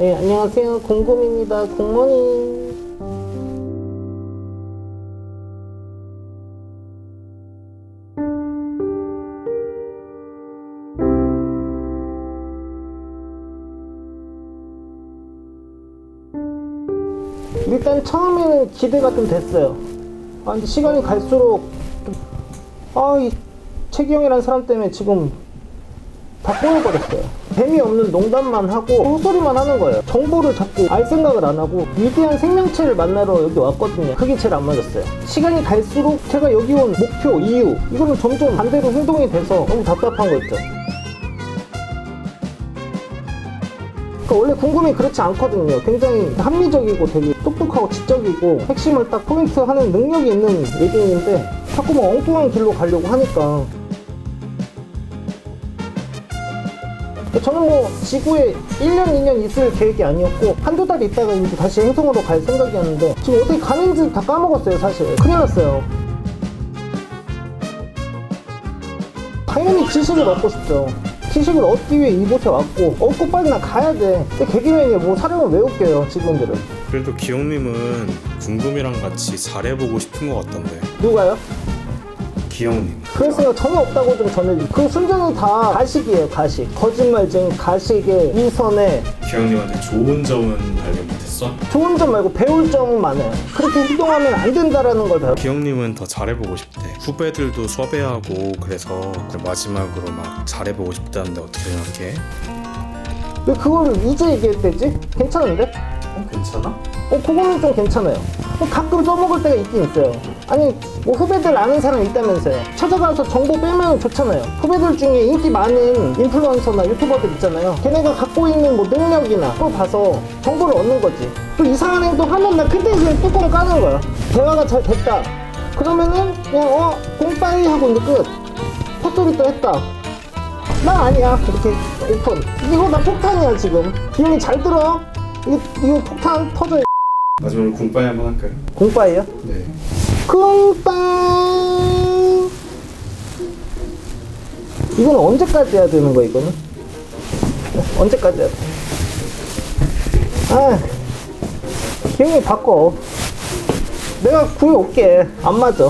네, 안녕하세요. 공금입니다. 공모닝. 일단 처음에는 기대가 좀 됐어요. 아, 근데 시간이 갈수록 좀, 아, 이 최기영이라는 사람 때문에 지금 다 꼬여버렸어요. 재미없는 농담만 하고 헛소리만 하는 거예요. 정보를 자꾸 알 생각을 안 하고 위대한 생명체를 만나러 여기 왔거든요. 그게 제일 안 맞았어요. 시간이 갈수록 제가 여기 온 목표, 이유 이거는 점점 반대로 행동이 돼서 너무 답답한 거 있죠. 그러니까 원래 궁금이 그렇지 않거든요. 굉장히 합리적이고 되게 똑똑하고 지적이고 핵심을 딱 포인트 하는 능력이 있는 외계인인데 자꾸 뭐 엉뚱한 길로 가려고 하니까 저는 뭐 지구에 1년, 2년 있을 계획이 아니었고 한두 달 있다가 이제 다시 행성으로 갈 생각이었는데 지금 어떻게 가는지 다 까먹었어요 사실. 큰일 났어요. 당연히 지식을 얻고 싶죠. 지식을 얻기 위해 이곳에 왔고 얻고 빨리 나 가야 돼. 근데 개그맨이 뭐 사람을 왜 웃겨요 지금들은. 그래도 기영님은 궁금이랑 같이 잘해보고 싶은 것 같던데. 누가요? 그럴 생각 전혀 없다고 좀 전해주세요 그 순전히 다 가식이에요 가식 거짓말쟁이 가식의 위선에 기영님한테 좋은 점은 발견 못했어? 좋은 점 말고 배울 점은 많아요 그렇게 행동하면 안 된다라는 걸 배워 기영님은 더 잘해보고 싶대 후배들도 섭외하고 그래서 마지막으로 막 잘해보고 싶다는데 어떻게 생각해? 왜 그걸 이제 얘기했대지? 괜찮은데? 어, 괜찮아? 어, 그거는 좀 괜찮아요. 뭐 가끔 써먹을 때가 있긴 있어요. 아니, 뭐 후배들 아는 사람 있다면서요. 찾아가서 정보 빼면 좋잖아요. 후배들 중에 인기 많은 인플루언서나 유튜버들 있잖아요. 걔네가 갖고 있는 뭐 능력이나 그걸 봐서 정보를 얻는 거지. 또 이상한 행동 하면 나 그때 그냥 뚜껑 까는 거야. 대화가 잘 됐다. 그러면은 그냥 어, 공빠이 하고 이제 끝. 헛소리 또 했다. 나 아니야. 이렇게 오픈. 이거 나 폭탄이야, 지금. 기용이 잘 들어. 이거, 이거 폭탄 터져. 마지막으로 군빠이 한번 할까요? 공빠예요? 네 공빠. 이건 언제까지 해야 되는 거야, 이거는? 언제까지 해야 돼? 아, 기용이 바꿔. 내가 구해올게. 안 맞아.